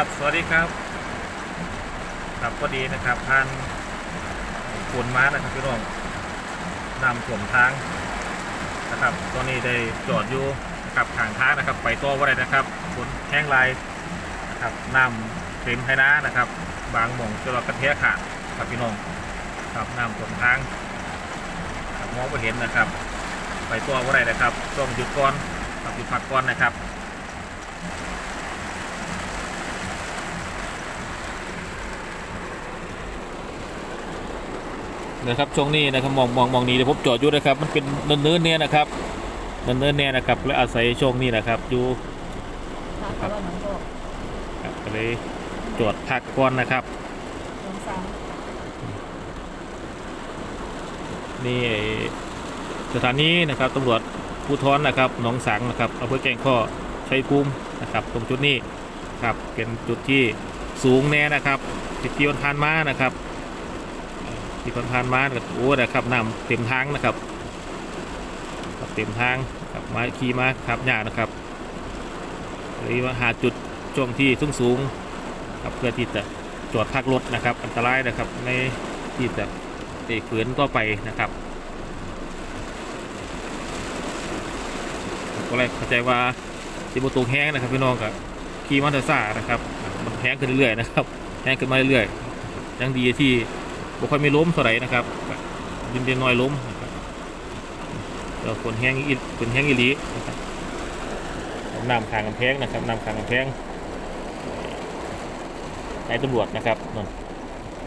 ครับสวัสดีครับครับพอดีนะครับผ่านฝนม้านะครับพี่น้องนำถ่วมทางนะครับ ตอนนี้ได้จอดอยู่นะครับทางทางนะครับ ไปตัวว่าไรนะครับฝนแห้งลายนะครับน้ำเต็มไฮน้านะครับ บางหม่องจนเรากระเทะขาดครับพี่น้องครับน้ำถ่วมทางมองไม่เห็นนะครับ ไปตัวว่าไรนะครับต้องหยุดก่อนครับหยุดพักก่อนนะครับ นะครับช่วงนี้นะครับมองมองมองนี้เดี๋ยวผมจอดอยู่นะครับมันเป็นเนินเนินเนี่ยนะครับเนินเนินเนี่ยนะครับและอาศัยช่วงนี้นะครับอยู่ครับก็ครับก็เลยจอดพักก่อนนะครับนี่สถานีนะครับตำรวจภูธรนะครับหนองสังนะครับอำเภอแก่งข้อชัยภูมินะครับ ตรงจุดนี้ครับเป็นจุดที่สูงแน่นะครับที่ที่คนผ่านมานะครับ ที่คนผ่านมาก็โอ้นะครับน้ำเต็มทางนะครับครับเต็มทางครับมาขี่มาครับยากนะครับเลยว่าหาจุดช่วงที่สูงสูงครับเพื่อที่จะจอดพักรถนะครับ อันตรายนะครับในที่จะเตะฝืนต่อไปนะครับก็เลยเข้าใจว่าที่ประตูแห้งนะครับพี่น้องกับขี่มอเตอร์ไซค์นะครับมันแห้งขึ้นเรื่อยๆนะครับแห้งขึ้นมาเรื่อยๆยังดีที่ บุคคลไม่ล้มเท่าไหร่นะครับดินเดียนน้อยล้มนะครับเดี๋ยวฝนแห้งอีฝนแห้งอีหลีนะครับน้ำขางกำแพงนะครับน้ำขางกำแพงนายตำรวจนะครับนั่น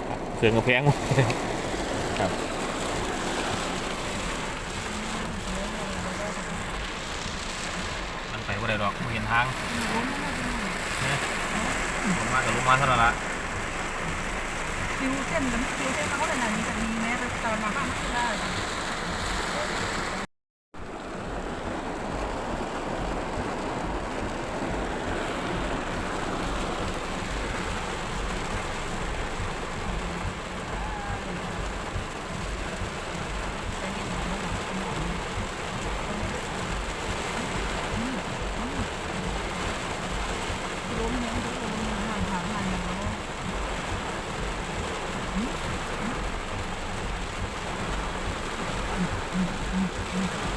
ครับเสือกำแพงครับมันไปว่าไรหรอกไม่เห็นทางลงมากับลงมาเท่านั้นละ คิวเส้นมันคิวเส้นเขาเลยนะมีจะมีแม้แตอนมาบ้านไม่ได้ Thank you.